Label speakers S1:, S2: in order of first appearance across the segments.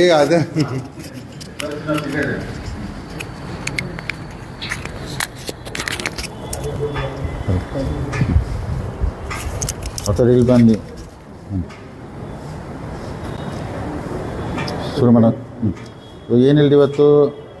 S1: ಈಗ ಅದೇ? ಮತ್ತೆ ಇಲ್ಲಿ ಬಂದು ಶುರು ಮಾಡೋಣ. ಏನಿಲ್ಲ ಇವತ್ತು?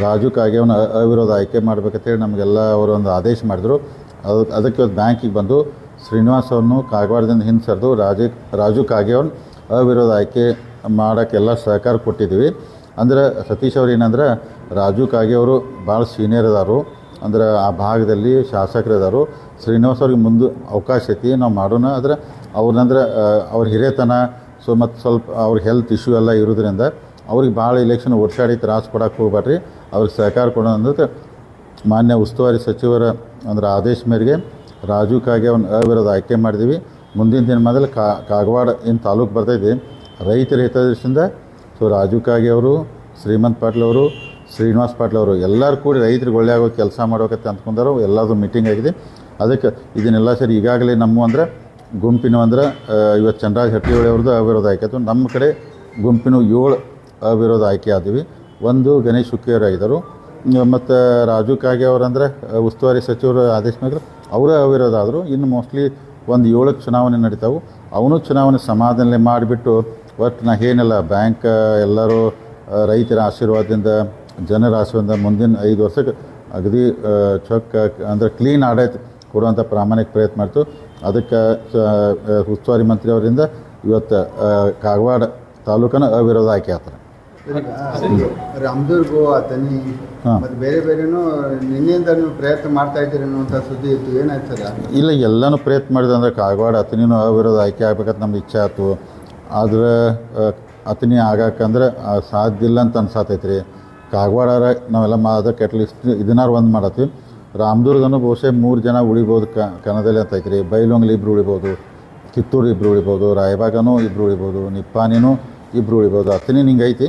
S1: ರಾಜು ಕಾಗೆ ಅ- ಅವಿರೋಧ ಆಯ್ಕೆ ಮಾಡ್ಬೇಕಂತೇಳಿ ನಮಗೆಲ್ಲ ಅವರು ಒಂದು ಆದೇಶ ಮಾಡಿದರು. ಅದು ಅದಕ್ಕೆ ಇವತ್ತು ಬ್ಯಾಂಕಿಗೆ ಬಂದು ಶ್ರೀನಿವಾಸ್ ಅವ್ರನ್ನು ಕಾಗವಾಡದಿಂದ ಹಿಂದೆ ಸರಿದು ರಾಜು ರಾಜು ಅವನು ಅವಿರೋಧ ಆಯ್ಕೆ ಮಾಡೋಕ್ಕೆಲ್ಲ ಸಹಕಾರ ಕೊಟ್ಟಿದ್ದೀವಿ. ಅಂದರೆ ಸತೀಶ್ ಅವ್ರು ಏನಂದ್ರೆ ರಾಜು ಕಾಗೆ ಅವರು ಭಾಳ ಸೀನಿಯರ್ ಅದಾರು ಅಂದ್ರೆ ಆ ಭಾಗದಲ್ಲಿ ಶಾಸಕರು ಅದಾರು ಶ್ರೀನಿವಾಸ್ ಅವ್ರಿಗೆ ಮುಂದೆ ಅವಕಾಶ ಐತಿ, ನಾವು ಮಾಡೋಣ. ಆದರೆ ಅವ್ರನ್ನಂದ್ರೆ ಅವ್ರ ಹಿರಿಯತನ, ಸೊ ಮತ್ತು ಸ್ವಲ್ಪ ಅವ್ರ ಹೆಲ್ತ್ ಇಶ್ಯೂ ಎಲ್ಲ ಇರೋದ್ರಿಂದ ಅವ್ರಿಗೆ ಭಾಳ ಇಲೆಕ್ಷನ್ ಒಡ್ಸಾಡಿ ತ್ರಾಸು ಕೊಡಕ್ಕೆ ಹೋಗ್ಬೇಡ್ರಿ ಅವ್ರಿಗೆ ಸಹಕಾರ ಕೊಡೋ ಅಂದ್ರೆ ಮಾನ್ಯ ಉಸ್ತುವಾರಿ ಸಚಿವರ ಅಂದ್ರೆ ಆದೇಶ ಮೇರೆಗೆ ರಾಜು ಕಾಗೆ ಅವ್ನ ಅವಿರೋಧ ಆಯ್ಕೆ ಮಾಡಿದ್ದೀವಿ ಮುಂದಿನ ದಿನ ಮೊದಲು ಕಾ, ಕಾಗವಾಡ ಏನು ತಾಲೂಕು ಬರ್ತೈತಿ, ರೈತರ ಹಿತದೃಷ್ಟಿಯಿಂದ ಸೊ ರಾಜು ಕಾಗೆ ಅವರು, ಶ್ರೀಮಂತ್ ಪಾಟೀಲ್ ಅವರು, ಶ್ರೀನಿವಾಸ್ ಪಾಟೀಲ್ ಅವರು ಎಲ್ಲರೂ ಕೂಡಿ ರೈತರಿಗೆ ಒಳ್ಳೆ ಆಗೋ ಕೆಲಸ ಮಾಡೋಕತ್ತೆ ಅಂದ್ಕೊಂಡಾರು ಎಲ್ಲದು ಮೀಟಿಂಗ್ ಆಗಿದೆ. ಅದಕ್ಕೆ ಇದನ್ನೆಲ್ಲ ಸರಿ ಈಗಾಗಲೇ ನಮ್ಮ ಅಂದರೆ ಗುಂಪಿನ ಅಂದ್ರೆ ಇವತ್ತು ಚಂದ್ರಾಜ್ ಹಟ್ಟಿಹೊಳಿ ಅವ್ರದ್ದು ಅವಿರೋಧ ಆಯ್ಕೆ ನಮ್ಮ ಕಡೆ ಗುಂಪಿನ ಏಳು ಅವಿರೋಧ ಆಯ್ಕೆ ಆದ್ವಿ. ಒಂದು, ಗಣೇಶ್ ಹುಕ್ಕೇರ್ ಇದ್ದರು ಮತ್ತು ರಾಜು ಕಾಗೆ ಅವರಂದರೆ, ಉಸ್ತುವಾರಿ ಸಚಿವರು ಆದೇಶ ಮೇಲೆ ಅವರೇ ಅವಿರೋಧ ಆದರು. ಇನ್ನು ಮೋಸ್ಟ್ಲಿ ಒಂದು ಏಳಕ್ಕೆ ಚುನಾವಣೆ ನಡೀತಾವೆ. ಅವನು ಚುನಾವಣೆ ಸಮಾಧಾನ ಮಾಡಿಬಿಟ್ಟು ಒಟ್ಟು ನಾ ಏನಿಲ್ಲ, ಬ್ಯಾಂಕ್, ಎಲ್ಲರೂ ರೈತರ ಆಶೀರ್ವಾದದಿಂದ, ಜನರ ಆಶೀರ್ವಾದ ಮುಂದಿನ ಐದು ವರ್ಷಕ್ಕೆ ಅಗದಿ ಚೊಕ್ಕ, ಅಂದರೆ ಕ್ಲೀನ್ ಆಡಳಿತ ಕೊಡುವಂಥ ಪ್ರಾಮಾಣಿಕ ಪ್ರಯತ್ನ ಮಾಡ್ತು. ಅದಕ್ಕೆ ಉಸ್ತುವಾರಿ ಮಂತ್ರಿಯವರಿಂದ ಇವತ್ತು ಕಾಗವಾಡ ತಾಲೂಕನ್ನು ಅವಿರೋಧ ಆಯ್ಕೆ ಆಗ್ತಾರೆ
S2: ರಾಮದುರ್ಗು ಅಥಣಿ. ಮತ್ತೆ ಬೇರೆ ಬೇರೆನೂ ನಿನ್ನೆಯಿಂದ ನೀವು ಪ್ರಯತ್ನ ಮಾಡ್ತಾ ಇದ್ದೀರಿ ಅನ್ನುವಂಥ ಸುದ್ದಿ ಇತ್ತು. ಏನಾಯ್ತು ಸರ್
S1: ಇಲ್ಲ ಎಲ್ಲನೂ ಪ್ರಯತ್ನ ಮಾಡಿದೆ ಅಂದ್ರೆ ಕಾಗವಾಡ ಅತನಿನೂ ಅವಿರೋದು ಆಯ್ಕೆ ಆಗ್ಬೇಕಂತ ನಮ್ಗೆ ಇಚ್ಛೆ ಆಯ್ತು. ಆದ್ರೆ ಅತನಿ ಆಗಾಕಂದ್ರೆ ಸಾಧ್ಯ ಇಲ್ಲ ಅಂತ ಅನ್ಸಾತೈತೆ ರೀ ಕಾಗವಾಡ ನಾವೆಲ್ಲ ಮಾ ಅದಕ್ಕೆ ಅಟ್ಲೀಸ್ಟ್ ಇದನ್ನಾರು ಒಂದು ಮಾಡತ್ತೀವಿ. ರಾಮದುರ್ಗನೂ ಬಹುಶಃ ಮೂರು ಜನ ಉಳಿಬೋದು ಕ ಕನ್ನದಲ್ಲಿ ಅಂತ ಐತ್ರಿ. ಬೈಲೊಂಗ್ಲಿ ಇಬ್ರು ಉಳಿಬೋದು ಕಿತ್ತೂರು ಇಬ್ರು ಉಳಿಬೋದು ರಾಯಬಾಗನೂ ಇಬ್ರು ಉಳಿಬೋದು ನಿಪ್ಪಾನಿನೂ ಇಬ್ರು ಉಳಿಬೋದು ಅತನಿ ಹಿಂಗೆ ಐತಿ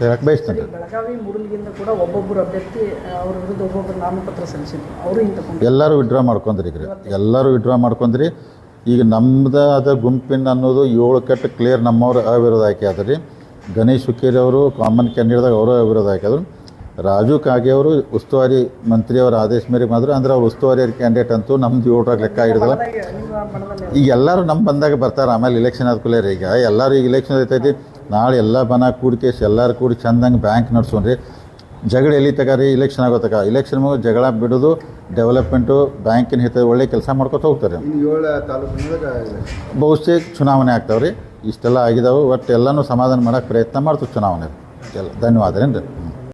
S1: ಹೇಳಕ್ಕೆ ಬಯಸ್ತೇನೆ
S3: ಬೆಳಗಾವಿ ಕೂಡ ಒಬ್ಬೊಬ್ಬರು ಅಭ್ಯರ್ಥಿ ಅವ್ರ ವಿರುದ್ಧ ಒಬ್ಬೊಬ್ಬರು ನಾಮಪತ್ರ ಸಲ್ಲಿಸಿದ್ರು. ಅವರು ಇಂತ
S1: ಎಲ್ಲರೂ ವಿಡ್ರಾ ಮಾಡ್ಕೊಂಡ್ರಿ ಈಗ ರೀ. ಎಲ್ಲರೂ ವಿಡ್ರಾ ಮಾಡ್ಕೊಂಡ್ರಿ. ಈಗ ನಮ್ಮದಾದ ಗುಂಪಿನ ಅನ್ನೋದು ಏಳು ಕಟ್ಟು ಕ್ಲಿಯರ್ ನಮ್ಮವ್ರು ಅವಿರೋಧ ಆಯ್ಕೆ ಆದ್ರಿ ಗಣೇಶ್ ಹುಕ್ಕೇರಿ ಅವರು ಕಾಮನ್ ಕ್ಯಾಂಡಿಡೇಟ್ದಾಗ ಅವರು ಅವಿರೋಧ ಆಯ್ಕೆ ರಾಜು ಕಾಗೆ ಅವರು ಉಸ್ತುವಾರಿ ಮಂತ್ರಿಯವರ ಆದೇಶ ಮೇರೆಗೆ ಮಾತ್ರ ಅಂದ್ರೆ ಅವ್ರು ಉಸ್ತುವಾರಿ ಕ್ಯಾಂಡಿಡೇಟ್ ಅಂತೂ ನಮ್ದು ಏಳ್ರಾಗ ಲೆಕ್ಕ ಹಿಡಿದಲ್ಲ ಈಗ ಎಲ್ಲರೂ ನಮ್ಮ ಬಂದಾಗ ಬರ್ತಾರೆ. ಆಮೇಲೆ ಇಲೆಕ್ಷನ್ ಆದ ಈಗ. ಎಲ್ಲರೂ ಈಗ ಇಲೆಕ್ಷನ್ ಐತೈತಿ ನಾಳೆ ಎಲ್ಲ ಬನ ಕೂಡಿಕೇಶ್ ಎಲ್ಲರೂ ಕೂಡಿ ಚಂದಂಗೆ ಬ್ಯಾಂಕ್ ನಡ್ಸೋಣ್ರಿ ಜಗಳ ಎಲ್ಲಿ ತಗಾರಿ ಇಲೆಕ್ಷನ್ ಆಗೋತಕ ಇಲೆಕ್ಷನ್ ಮುಗಿದು ಜಗಳ ಬಿಡೋದು ಡೆವಲಪ್ಮೆಂಟು ಬ್ಯಾಂಕಿನ ಹಿತ ಒಳ್ಳೆ ಕೆಲಸ ಮಾಡ್ಕೊತ ಹೋಗ್ತಾರೆ. ಬಹುಶಃ ಚುನಾವಣೆ ಆಗ್ತಾವೆ ರೀ ಇಷ್ಟೆಲ್ಲ ಆಗಿದಾವೆ ಒಟ್ಟು ಎಲ್ಲನೂ ಸಮಾಧಾನ ಮಾಡೋಕ್ಕೆ ಪ್ರಯತ್ನ ಮಾಡ್ತೀವಿ ಚುನಾವಣೆ. ಎಲ್ಲ ಧನ್ಯವಾದ ರೀ